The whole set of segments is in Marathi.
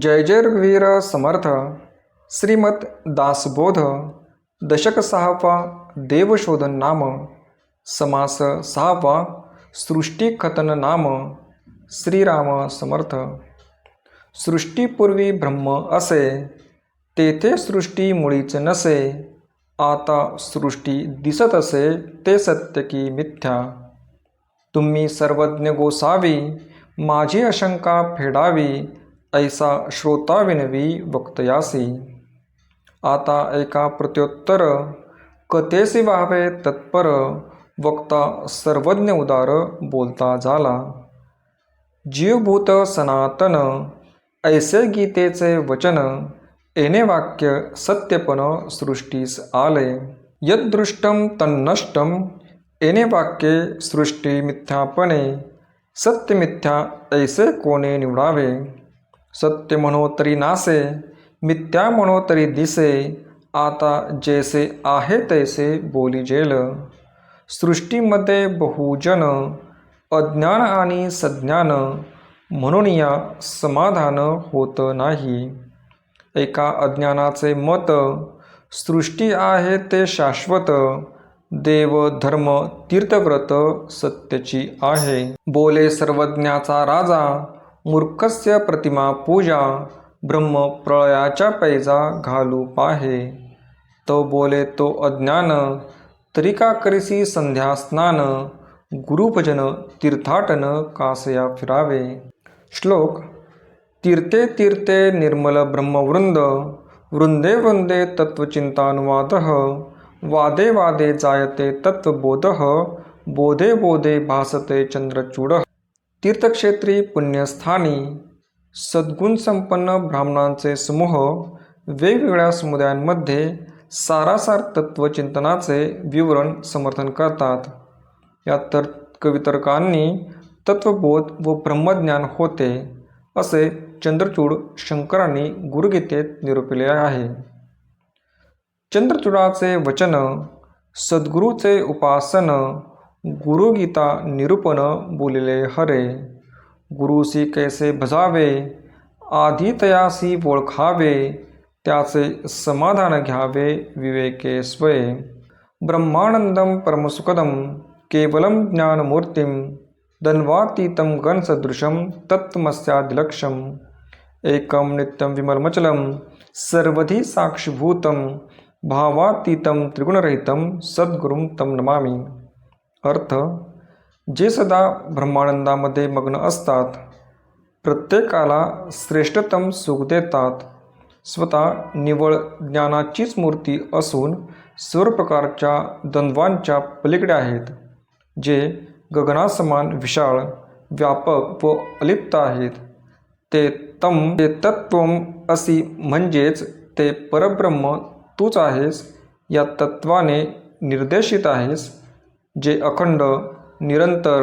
जय जय रघुवीर समर्थ. श्रीमत दासबोध. दशक सहावा. देवशोधन नाम. समास सहावा. सृष्टीकथन नाम. श्रीराम समर्थ. सृष्टीपूर्वी ब्रह्म असे. तेथे सृष्टी मुळीच नसे. आता सृष्टी दिसत असे ते सत्य की मिथ्या. तुम्ही सर्वज्ञ गोसावी माझी अशंका फेडावी ऐसा श्रोता विनवी वक्तयासी आता एका प्रत्युत्तर कथेसी व्हावे तत्पर वक्ता सर्वज्ञ उदार बोलता झाला जीवभूत सनातन ऐसे गीतेचे वचन येणे वाक्य सत्यपण सृष्टीस आले। यदृष्टम तन्नष्टम येणे वाक्ये सृष्टी मिथ्यापणे सत्यमिथ्या ऐसे कोणे निवडावे। सत्य म्हणो तरी नासे मिथ्या म्हणो तरी दिसे आता जैसे आहे तैसे बोली जेल. सृष्टीमध्ये बहुजन अज्ञान आणि सज्ञान म्हणून या समाधान होत नाही. एका अज्ञानाचे मत सृष्टी आहे ते शाश्वत देव धर्म तीर्थव्रत सत्यची आहे. बोले सर्वज्ञाचा राजा मूर्खस्य प्रतिमा पूजा ब्रह्म प्रळयाच्या पैजा घालू पाहे. तो बोले तो अज्ञान तरी करिसी संध्या स्नान? गुरुभजन तीर्थाटन कासया फिरावे. श्लोक तीर्थे तीर्थे निर्मल ब्रह्मवृंद वृंदे वृंदे तत्वचिंतानुवाद वादे वादे जायते तत्वबोध बोधे बोधे भासते चंद्रचूड। तीर्थक्षेत्री पुण्यस्थानी सद्गुणसंपन्न ब्राह्मणांचे समूह वेगवेगळ्या समुदायांमध्ये सारासार तत्त्वचिंतनाचे विवरण समर्थन करतात. या तर कवितर्कांनी तत्वबोध व ब्रह्मज्ञान होते असे चंद्रचूड शंकरांनी गुरुगीतेत निरूपिले आहे. चंद्रचूडाचे वचन सद्गुरूचे उपासन गुरुगीता निरूपण बोलिले हरे। गुरुसी कैसे भजावे आधी तयासी ओळखावे त्याचे समाधान घ्यावे विवेके स्वये। ब्रह्मानंदम परमसुखदम केवलम ज्ञानमूर्तीम दन्वातीतं गणसदृशं तत्त्वमस्यादिलक्ष्यम्। एकं नित्यं विमलमचलं सर्वधी साक्षीभूतं भावातीतं त्रिगुणरहितं सद्गुरुं तं नमामि। अर्थ जे सदा ब्रह्मानंदामध्ये मग्न असतात प्रत्येकाला श्रेष्ठतम सुख देतात. स्वतः निवळ ज्ञानाचीच मूर्ती असून सर्व प्रकारच्या द्वंद्वांच्या पलीकडे आहेत जे गगनासमान विशाळ व्यापक व अलिप्त आहेत. ते तम ते तत्व असी म्हणजेच ते परब्रह्म तूच आहेस या तत्वाने निर्देशित आहेस. जे अखंड निरंतर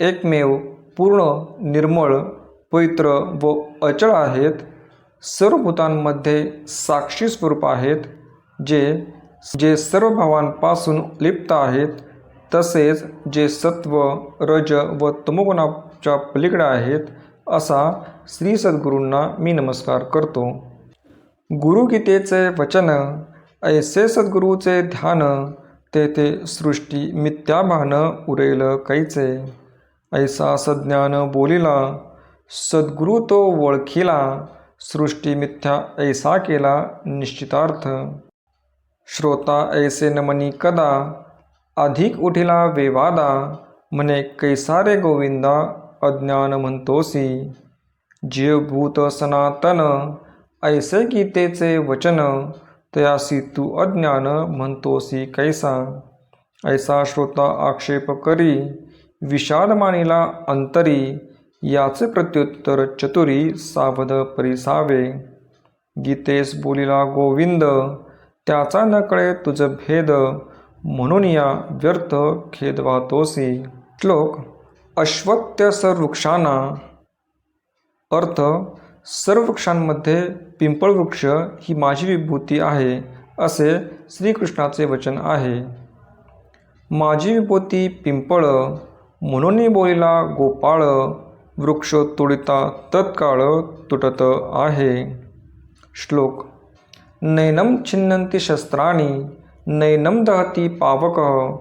एकमेव पूर्ण निर्मळ पवित्र व अचळ आहेत सर्व भूतांमध्ये साक्षी स्वरूप आहेत जे जे सर्व भावांपासून लिप्त आहेत तसेच जे सत्व रज व तमोगुणाच्या पलीकडे आहेत असा श्री सद्गुरूंना मी नमस्कार करतो. गुरुगीतेचे वचन ऐसे सद्गुरूचे ध्यान तेथे सृष्टी मिथ्याभान उरेल कैचे. ऐसा सज्ञान बोलिला सद्गुरु तो ओळखिला सृष्टी मिथ्या ऐसा केला निश्चितार्थ. श्रोता ऐसे नमनी कदा अधिक उठिला वेवादा म्हणे कैसारे गोविंदा अज्ञान म्हणतोसी. जीवभूत सनातन ऐसे गीतेचे वचन तयासी तू अज्ञान म्हणतोसी कैसा? ऐसा श्रोता आक्षेप करी विशाल मानिला अंतरी याचे प्रत्युत्तर चतुरी सावध परिसावे. गीतेस बोलिला गोविंद त्याचा नकळे तुझ भेद म्हणून या व्यर्थ खेदवातोसी. श्लोक अश्वत्य सर्वृक्षांना अर्थ सर्व वृक्षांमध्ये पिंपळ वृक्ष ही माझी विभूती आहे असे श्रीकृष्णाचे वचन आहे. माझी विभूती पिंपळ म्हणून बोलिला गोपाळ वृक्ष तुडिता तत्काळ तुटत आहे. श्लोक नैनं छिन्नन्ति शस्त्राणि नैनं दहति पावकः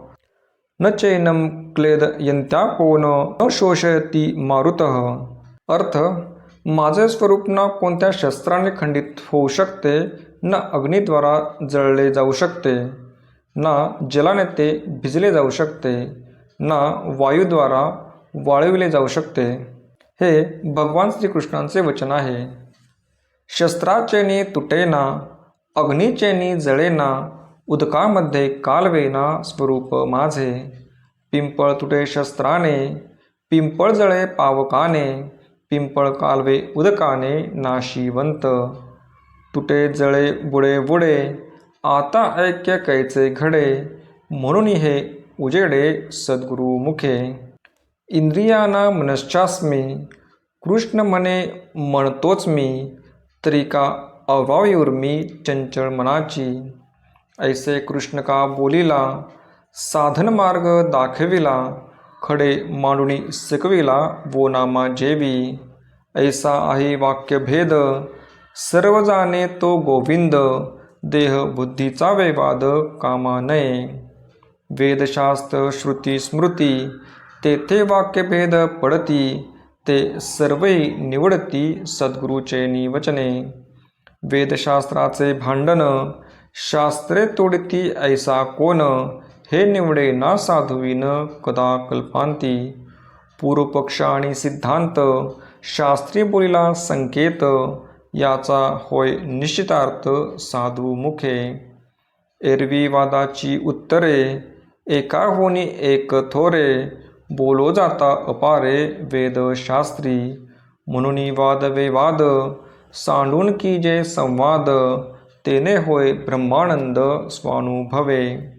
न चैनं कोण न शोषयति मारुतः. अर्थ माझे स्वरूप ना कोणत्या शस्त्राने खंडित होऊ शकते न अग्नीद्वारा जळले जाऊ शकते ना जलाने ते भिजले जाऊ शकते ना वायूद्वारा वाळविले जाऊ शकते. हे भगवान श्रीकृष्णांचे वचन आहे. शस्त्राचेनी तुटेना अग्नीचेनी जळेना उदकामध्ये कालवेना स्वरूप माझे. पिंपळ तुटे शस्त्राने पिंपळ जळे पावकाने पिंपळ कालवे उदकाने नाशिवंत. तुटे जळे बुडे बुडे आता ऐक्य कैचे घडे म्हणून हे उजेडे सद्गुरु मुखे इंद्रियाना मनश्चास्मी कृष्ण म्हणे म्हणतोच मी तरी का अभावी उर्मी चंचल मनाची ऐसे कृष्ण का बोलिला साधन मार्ग दाखविला खडे मांडुनी शिकविला वो नामा जेवी। ऐसा आहे वाक्यभेद सर्व जाणे तो गोविंद देह बुद्धीचा वैवाद कामा नये। वेदशास्त्र श्रुती स्मृती तेथे वाक्यभेद पडती ते सर्वही निवडती सद्गुरूचे निवचने। वेदशास्त्राचे भांडण शास्त्रे तोडती ऐसा कोण हे निवडे ना साधुवीन कदा कल्पांती. पूर्वपक्ष आणि सिद्धांत शास्त्री बोलीला संकेत याचा होय निश्चितार्थ साधू मुखे एरवी वादाची उत्तरे एका होनी एक थोरे बोलो जाता अपारे वेदशास्त्री. म्हणून वाद वेवाद सांडून की जे संवाद तेने होय ब्रह्मानंद स्वानुभवे.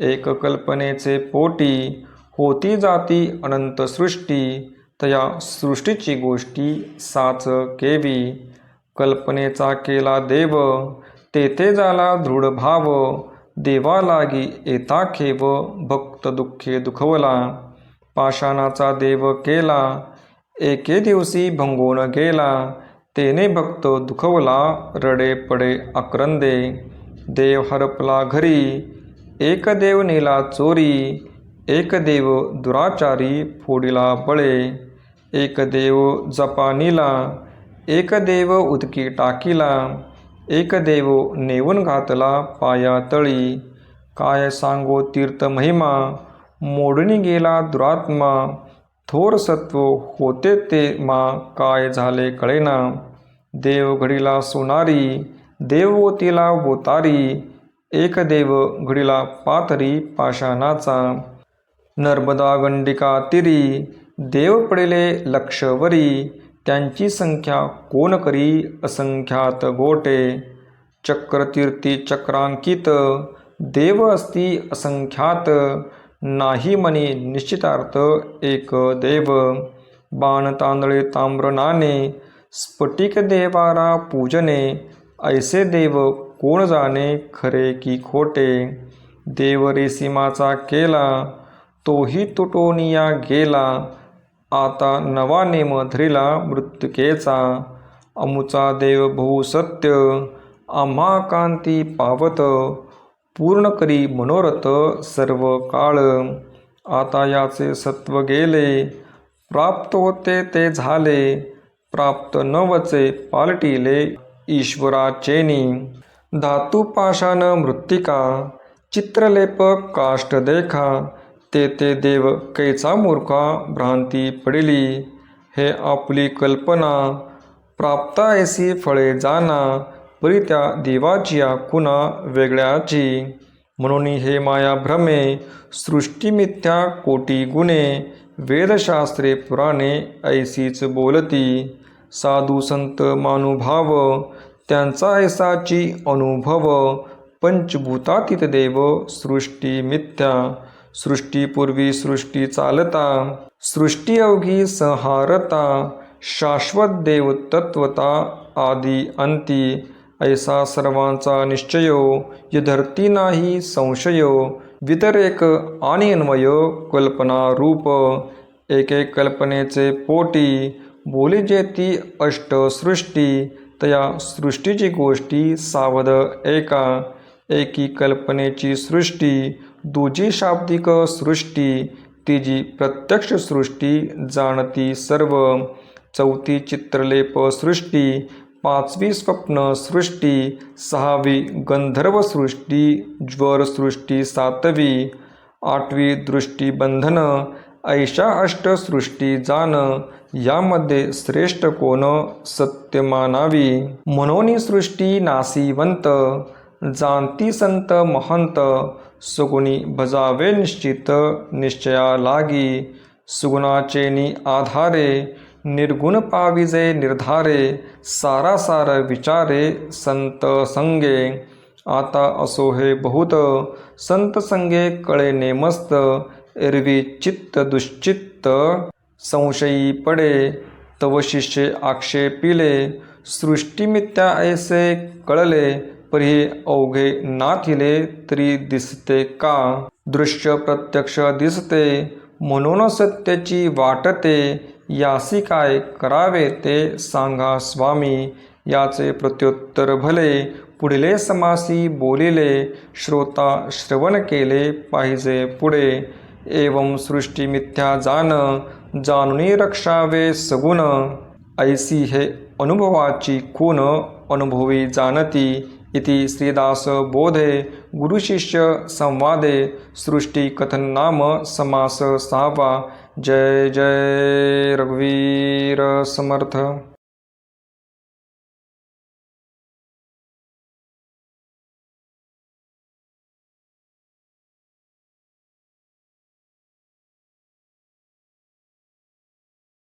एक कल्पनेचे पोटी होती जाती अनंत सृष्टी तया सृष्टीची गोष्टी साच केवी. कल्पनेचा केला देव तेथे झाला दृढ भाव देवा लागी येता खेव भक्त दुःखे दुखवला. पाषाणाचा देव केला एके दिवशी भंगून गेला तेने भक्त दुखवला रडे पडे आक्रंदे. देव हरपला घरी एक देव नेला चोरी एक देव दुराचारी फोडिला बळे एक देव जपानीला एक देव उदकी टाकीला एक देव नेवून घातला पाया तळी काय सांगो तीर्थ महिमा मोडणी गेला दुरात्मा थोर सत्व होते ते मा काय झाले कळेना देव घडीला सोनारी देववतीला वोतारी एक देव घडीला पातरी पाषाणाचा नर्मदा गंडिका तिरी देव पडिले लक्षवरी त्यांची संख्या कोण करी असंख्यात गोटे चक्रतीर्थी चक्रांकित देव असती असंख्यात नाही मनी निश्चितार्थ एक देव बाण तांदळे ताम्र नाणे स्फटिक देवारा पूजने ऐसे देव कोण जाणे खरे की खोटे? देव सीमाचा केला तोही तुटोनिया गेला. आता नवा नेम धरिला मृत्युकेचा. अमुचा देव भू सत्य आम्हा कांती पावत. पूर्ण करी मनोरथ सर्व काळ. आता याचे सत्व गेले प्राप्त होते ते झाले. प्राप्त नवचे पालटिले ईश्वराचेनी. धातुपाषाण मृत्तिका चित्रलेप काष्ट देखा ते ते देव कैचा मूर्खा भ्रांती पडिली. हे आपली कल्पना प्राप्ता ऐसी फळे जाना परी त्या देवाची कुणा वेगळ्याची. म्हणून हे माया भ्रमे सृष्टीमिथ्या कोटी गुणे वेदशास्त्रे पुराणे ऐसीच बोलती. साधू संत मानुभाव त्यांचा ऐसाची अनुभव पंचभूतातीत देव सृष्टी मिथ्या. सृष्टीपूर्वी सृष्टी चालता सृष्टी अवघी संहारता शाश्वत देव तत्वता आदी अंती. ऐसा सर्वांचा निश्चयो यधर्ती नाही संशयो वितरेक आणि अन्वय कल्पना रूप. एके कल्पनेचे पोटी बोली जेती अष्टसृष्टी तया सृष्टीची गोष्टी सावध एका एकी कल्पनेची सृष्टी दुजी शाब्दिक सृष्टी तिजी प्रत्यक्ष सृष्टी जाणती सर्व चौथी चित्रलेप सृष्टी पाचवी स्वप्न सृष्टी सहावी गंधर्व सृष्टी ज्वर सृष्टी सातवी आठवी दृष्टीबंधन ऐशा अष्टसृष्टी जाण यामध्ये श्रेष्ठ कोण सत्य मानावी म्हणून सृष्टी नासीवंत जाणती संत महंत सुगुणी भजावे निश्चित निश्चया लागी सुगुणाचे नि आधारे निर्गुण पाविजे निर्धारे सारा सार विचारे संत संगे आता असो हे बहुत संत संगे कळे नेमस्त एरवी चित्त दुश्चित्त संशयी पडे तव शिष्य आक्षेपिले सृष्टीमित्या ऐसे कळले परी अवघे नाथिले तरी दिसते का? दृश्य प्रत्यक्ष दिसते म्हणून सत्याची वाटते यासी काय करावे ते सांगा स्वामी. याचे प्रत्युत्तर भले पुढले समासी बोलिले श्रोता श्रवण केले पाहिजे पुढे. एवं सृष्टी मिथ्या जाण जाणुनी रक्षावे सगुण। ऐसी हे अनुभवाची खूण अनुभवी जाणती इति श्रीदास बोधे गुरुशिष्य संवादे सृष्टी कथन नाम समास सहावा जय जय रघुवीर समर्थ।